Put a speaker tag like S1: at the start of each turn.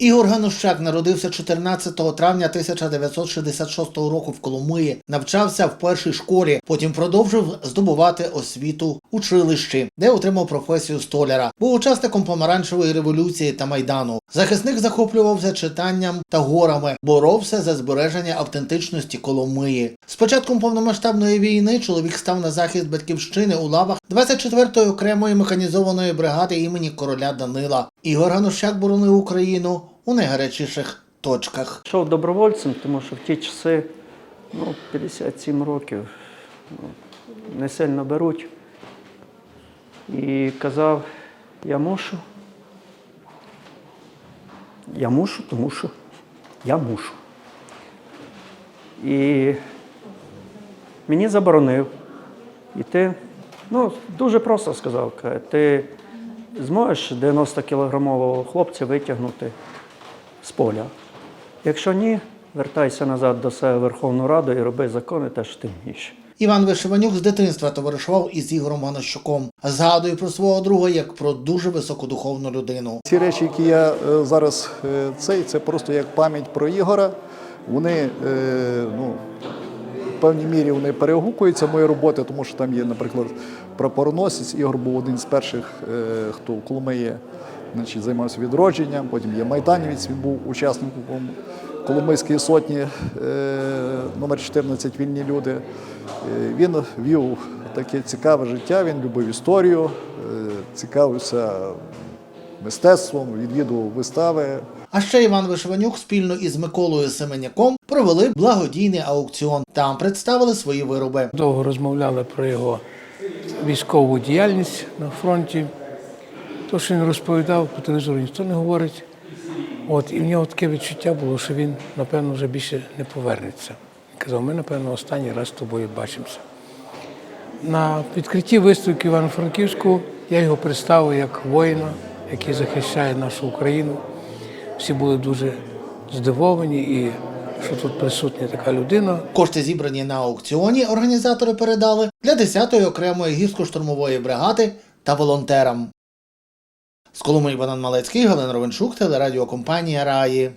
S1: Ігор Ганущак народився 14 травня 1966 року в Коломиї, навчався в першій школі, потім продовжив здобувати освіту училищі, де отримав професію столяра. Був учасником помаранчевої революції та майдану. Захисник захоплювався читанням та горами, боровся за збереження автентичності Коломиї. З початком повномасштабної війни чоловік став на захист батьківщини у лавах 24-ї окремої механізованої бригади імені короля Данила. Ігор Ганущак боронив Україну у найгарячіших точках.
S2: Йшов добровольцем, тому що в ті часи ну, 57 років ну, не сильно беруть. І казав, я мушу. Я мушу, тому що я мушу. І мені заборонив. І ти, ну, дуже просто сказав, ти зможеш 90-кілограмового хлопця витягнути з поля. Якщо ні, вертайся назад до себе в Верховну Раду і роби закони те, що ти вмієш.
S1: Іван Вишиванюк з дитинства товаришував із Ігорем Ганущуком. Згадує про свого друга як про дуже високодуховну людину.
S3: Ці речі, які я е, зараз е, цей, це просто як пам'ять про Ігора. Вони е, ну, в певній мірі вони перегукуються мої роботи, тому що там є, наприклад, прапороносець. Ігор був один з перших, хто в Коломиї значить, займався відродженням. Потім є майданівець, він був учасником Коломийської сотні е, номер 14 вільні люди. Е, Він вів таке цікаве життя, він любив історію, е, цікавився мистецтвом, відвідував вистави.
S1: А ще Іван Вишиванюк спільно із Миколою Семеняком провели благодійний аукціон. Там представили свої вироби.
S4: Довго розмовляли про його військову діяльність на фронті. То, що він розповідав по телевізору, ніхто не говорить. От, і в нього таке відчуття було, що він, напевно, вже більше не повернеться. Він казав, ми, напевно, останній раз з тобою бачимося. На відкритті виставки Івано-Франківську я його представив як воїна, який захищає нашу Україну. Всі були дуже здивовані, і що тут присутня така людина,
S1: Кошти, зібрані на аукціоні, організатори передали для 10-ї окремої гірсько-штурмової бригади та волонтерам. З Коломиї Богдан Малецький, Галина Ровенчук, телерадіокомпанія Раї.